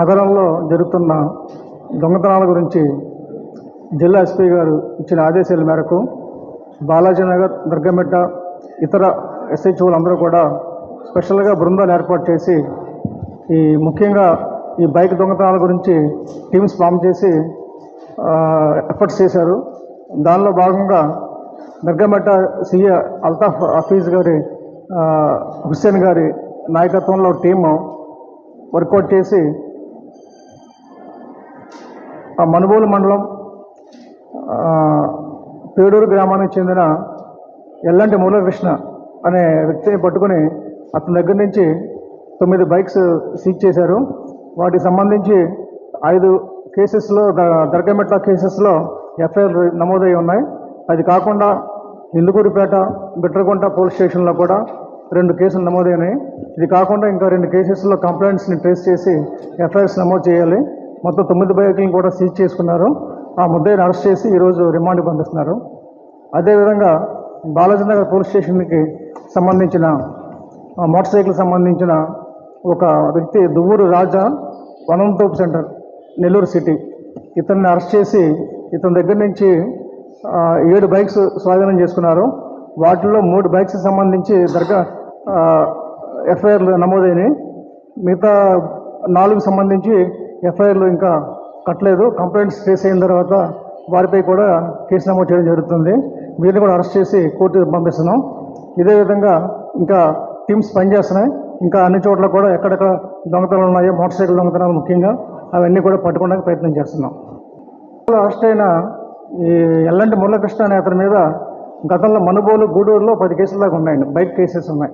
నగరంలో జరుగుతున్న దొంగతనాల గురించి జిల్లా ఎస్పీ గారు ఇచ్చిన ఆదేశాల మేరకు బాలాజీ నగర్ దుర్గమెట్ట ఇతర ఎస్హెచ్ఓలు అందరూ కూడా స్పెషల్గా బృందాలు ఏర్పాటు చేసి ఈ ముఖ్యంగా ఈ బైక్ దొంగతనాల గురించి టీమ్స్ ఫామ్ చేసి ఎఫర్ట్స్ చేశారు. దానిలో భాగంగా దుర్గమెట్ట సీఏ అల్తాఫ్ హఫీజ్ గారి హుస్సేన్ గారి నాయకత్వంలో టీము వర్కౌట్ చేసి మనుబోలు మండలం పేడూరు గ్రామానికి చెందిన ఎల్లంటి మూలకృష్ణ అనే వ్యక్తిని పట్టుకొని అతని దగ్గర నుంచి తొమ్మిది బైక్స్ సీజ్ చేశారు. వాటికి సంబంధించి ఐదు కేసెస్లో ద- దర్గమెట్ల కేసెస్లో ఎఫ్ఐఆర్ నమోదై ఉన్నాయి. అది కాకుండా ఇందుకూరిపేట బిట్రగుంట పోలీస్ స్టేషన్లో కూడా రెండు కేసులు నమోదైనాయి. ఇది కాకుండా ఇంకా రెండు కేసెస్లో కంప్లైంట్స్ని ట్రేస్ చేసి ఎఫ్ఐఆర్స్ నమోదు చేయాలి. మొత్తం తొమ్మిది బైకులను కూడా సీజ్ చేసుకున్నారు. ఆ ముద్దాయిని అరెస్ట్ చేసి ఈరోజు రిమాండ్ పంపిస్తున్నారు. అదేవిధంగా బాలాజీనగర్ పోలీస్ స్టేషన్కి సంబంధించిన మోటార్ సైకిల్ సంబంధించిన ఒక వ్యక్తి దువ్వూరు రాజా వనంతోపు సెంటర్ నెల్లూరు సిటీ ఇతన్ని అరెస్ట్ చేసి ఇతని దగ్గర నుంచి ఏడు బైక్స్ స్వాధీనం చేసుకున్నారు. వాటిలో మూడు బైక్స్ సంబంధించి దర్గా ఎఫ్ఐఆర్లు నమోదైనవి మిగతా నాలుగు సంబంధించి ఎఫ్ఐఆర్లు ఇంకా కట్టలేదు. కంప్లైంట్స్ ఫేస్ అయిన తర్వాత వారిపై కూడా కేసు నమోదు చేయడం జరుగుతుంది. వీరిని కూడా అరెస్ట్ చేసి కోర్టుకు పంపిస్తున్నాం. ఇదే విధంగా ఇంకా టీమ్స్ పనిచేస్తున్నాయి. ఇంకా అన్ని చోట్ల కూడా ఎక్కడెక్కడ దొంగతనాలు ఉన్నాయో మోటార్ సైకిల్ దొంగతనాలు ముఖ్యంగా అవన్నీ కూడా పట్టుకోవడానికి ప్రయత్నం చేస్తున్నాం. అరెస్ట్ అయిన ఈ ఎల్లంటి మురళకృష్ణ అనే అతని మీద గతంలో మనుబోలు గూడూరులో పది కేసుల దాకా ఉన్నాయండి. బైక్ కేసెస్ ఉన్నాయి.